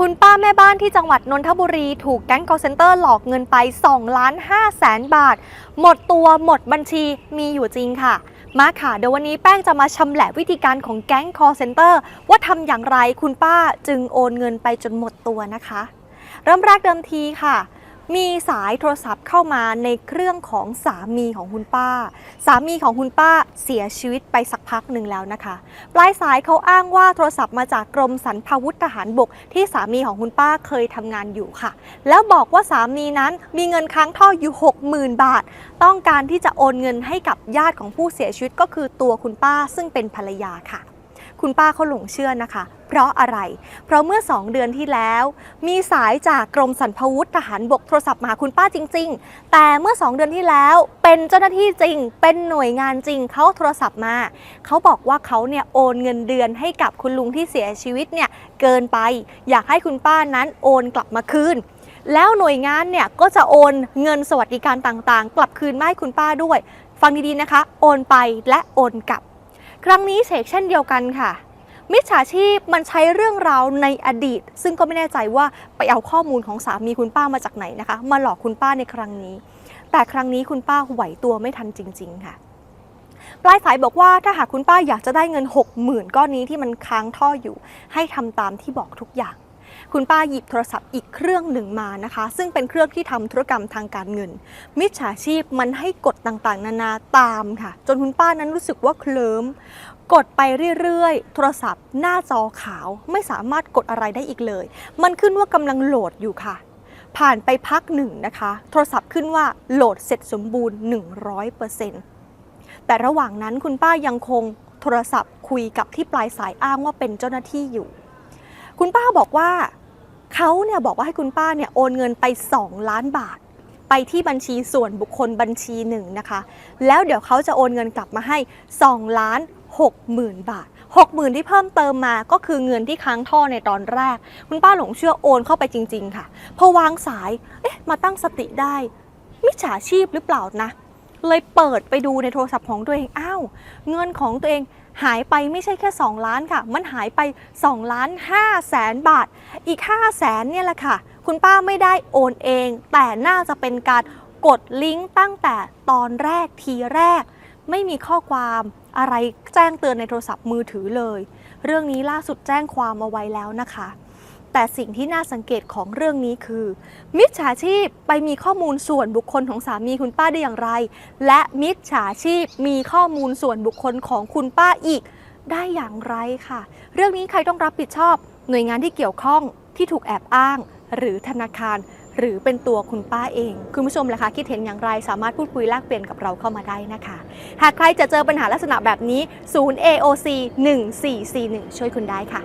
คุณป้าแม่บ้านที่จังหวัดนนทบุรีถูกแก๊ง call center หลอกเงินไป2ล้าน5แสนบาท หมดตัวหมดบัญชีมีอยู่จริงค่ะ มาค่ะ เดี๋ยววันนี้แป้งจะมาชำแหละวิธีการของแก๊ง call center ว่าทำอย่างไรคุณป้าจึงโอนเงินไปจนหมดตัวนะคะ เริ่มแรกเดิมทีค่ะ มีสายโทรศัพท์เข้ามาในเครื่องของสามีของคุณป้า สามีของคุณป้าเสียชีวิตไปสักพักหนึ่งแล้วนะคะ ปลายสายเขาอ้างว่าโทรศัพท์มาจากกรมสรรพาวุธทหารบก ที่สามีของคุณป้าเคยทำงานอยู่ค่ะ แล้วบอกว่าสามีนั้นมีเงินค้างท่ออยู่ 60,000 บาท ต้องการที่จะโอนเงินให้กับญาติของผู้เสียชีวิตก็คือตัวคุณป้าซึ่งเป็นภรรยาค่ะ คุณป้าเขาหลงเชื่อนะคะ เพราะอะไร เพราะเมื่อ 2 เดือนที่แล้ว มีสายจากกรมสรรพาวุธทหารบกโทรศัพท์มาหาคุณป้าจริง ๆ แต่เมื่อ 2 เดือนที่แล้วเป็นเจ้าหน้าที่จริง เป็นหน่วยงานจริงเขาโทรศัพท์มา เขาบอกว่าเขาเนี่ยโอนเงินเดือนให้กับคุณลุงที่เสียชีวิตเนี่ยเกินไป อยากให้คุณป้านั้นโอนกลับมาคืนแล้วหน่วยงานเนี่ยก็จะโอนเงินสวัสดิการต่างๆ กลับคืนมาให้คุณป้าด้วย ฟังดีๆนะคะ โอนไปและโอนกลับ ครั้งนี้เชกเช่นเดียวกันค่ะ มิจฉาชีพมันใช้เรื่องราวในอดีต ซึ่งก็ไม่แน่ใจว่าไปเอาข้อมูลของสามีคุณป้ามาจากไหนนะคะ มาหลอกคุณป้าในครั้งนี้ แต่ครั้งนี้คุณป้าไหวตัวไม่ทันจริง ๆ ค่ะปลายสายบอกว่าถ้าหากคุณป้าอยากจะได้เงิน 60,000 ก้อนนี้ที่มันค้างท่ออยู่ ให้ทำตามที่บอกทุกอย่าง คุณป้าหยิบโทรศัพท์อีกเครื่องหนึ่งมานะคะ ซึ่งเป็นเครื่องที่ทำธุรกรรมทางการเงิน มิจฉาชีพมันให้กดต่างๆ นานาตามค่ะ จนคุณป้านั้นรู้สึกว่าเคลิ้มกดไปเรื่อยๆ โทรศัพท์หน้าจอขาวไม่สามารถกดอะไรได้อีกเลย มันขึ้นว่ากำลังโหลดอยู่ค่ะ ผ่านไปพักหนึ่งนะคะ โทรศัพท์ขึ้นว่าโหลดเสร็จสมบูรณ์ 100%แต่ระหว่างนั้นคุณป้ายังคงโทรศัพท์คุยกับที่ปลายสายอ้างว่าเป็นเจ้าหน้าที่อยู่ คุณป้าบอกว่าเขาเนี่ยบอกว่าให้คุณป้าเนี่ยโอนเงินไป 2 ล้านบาท ไปที่บัญชีส่วนบุคคลบัญชีหนึ่งนะคะ แล้วเดี๋ยวเขาจะโอนเงินกลับมาให้ 2 ล้าน6หมื่นบาท 6 0,000 ที่เพิ่มเติมมาก็คือเงินที่ค้างท่อในตอนแรก คุณป้าหลงเชื่อโอนเข้าไปจริง ๆ ค่ะ พอวางสาย เอ๊ะ มาตั้งสติได้ มิจฉาชีพหรือเปล่านะ เลยเปิดไปดูในโทรศัพท์ของตัวเองอ้าวเงินของตัวเองหายไปไม่ใช่แค่ 2 ล้านค่ะ มันหายไป2ล้าน5แสนบาท อีก5แสนเนี่ยแหละค่ะ คุณป้าไม่ได้โอนเอง แต่น่าจะเป็นการกดลิงก์ตั้งแต่ตอนแรกทีแรก ไม่มีข้อความอะไรแจ้งเตือนในโทรศัพท์มือถือเลย เรื่องนี้ล่าสุดแจ้งความมาไว้แล้วนะคะ แต่สิ่งที่น่าสังเกตของเรื่องนี้คือ มิจฉาชีพไปมีข้อมูลส่วนบุคคลของสามีคุณป้าได้อย่างไร และมิจฉาชีพมีข้อมูลส่วนบุคคลของคุณป้าอีก ได้อย่างไรค่ะ เรื่องนี้ใครต้องรับผิดชอบ หน่วยงานที่เกี่ยวข้องที่ถูกแอบอ้าง หรือธนาคาร หรือเป็นตัวคุณป้าเอง คุณผู้ชมล่ะคะคิดเห็นอย่างไรสามารถพูดคุยแลกเปลี่ยนกับเราเข้ามาได้นะคะ หากใครจะเจอปัญหาลักษณะแบบนี้ศูนย์ AOC 1441 ช่วยคุณได้ค่ะ